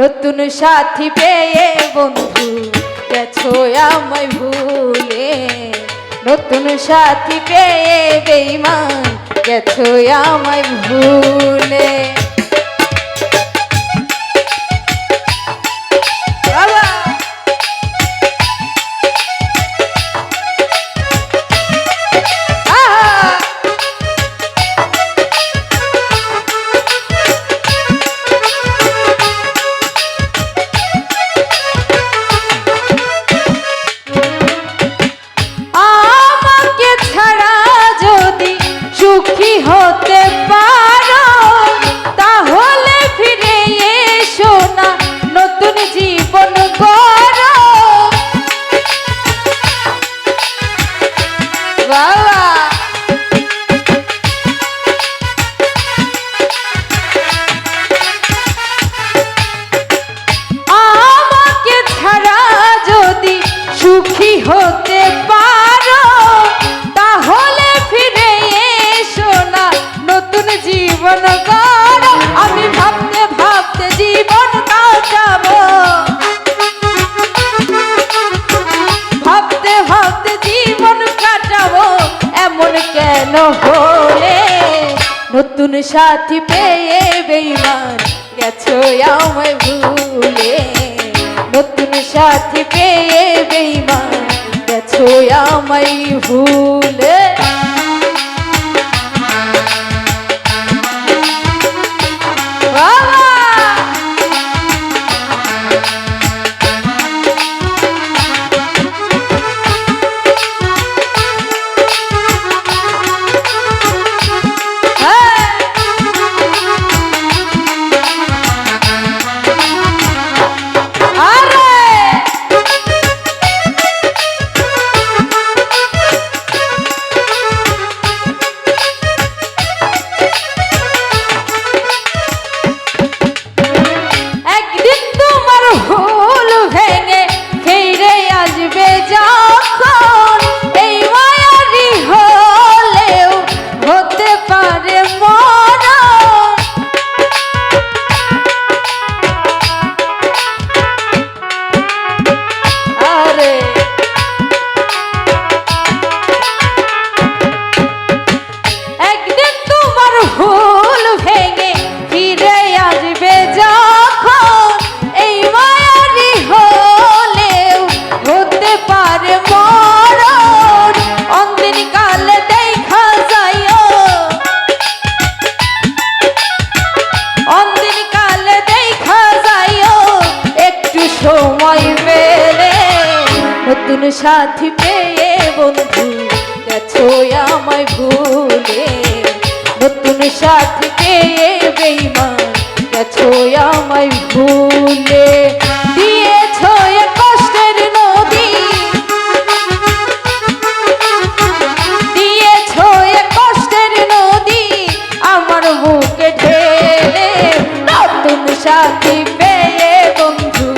নতুন সাথী পেয়ে বন্ধু গেছো আমায় ভুলে। নতুন সাথী পেয়ে বেইমান গেছো আমায় ভুলে। কেন হলে নতুন সাথী পেয়ে বেইমান গেছো আমায় ভুলে। নতুন সাথী পেয়ে বেইমান গেছো আমায় ভুলে। নতুন সাথী পেয়ে বন্ধু, গেছো আমায় ভুলে। নতুন সাথী পেয়ে বেইমান, গেছো আমায় ভুলে। দিয়েছ কষ্টের নদী। দিয়েছ কষ্টের নদী আমার বুকে ঢেলে। নতুন সাথী পেয়ে বন্ধু,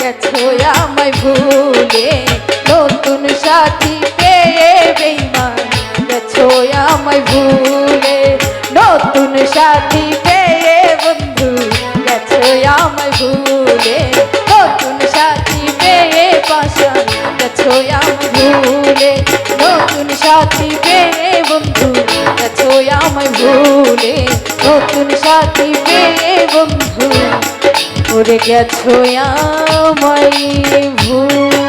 গেছো আমায় ভুলে। নতুন সাথী পেয়ে বেইমান গেছো আমায় ভুলে। নতুন সাথী পেয়ে বন্ধু গেছো আমায় ভুলে। নতুন সাথী পেয়ে পাশান গেছো আমায় ভুলে। নতুন সাথী পেয়ে বন্ধু গেছো আমায় ভুলে। নতুন সাথী পেয়ে বন্ধু ওরে গেছো আমায় ভুলে।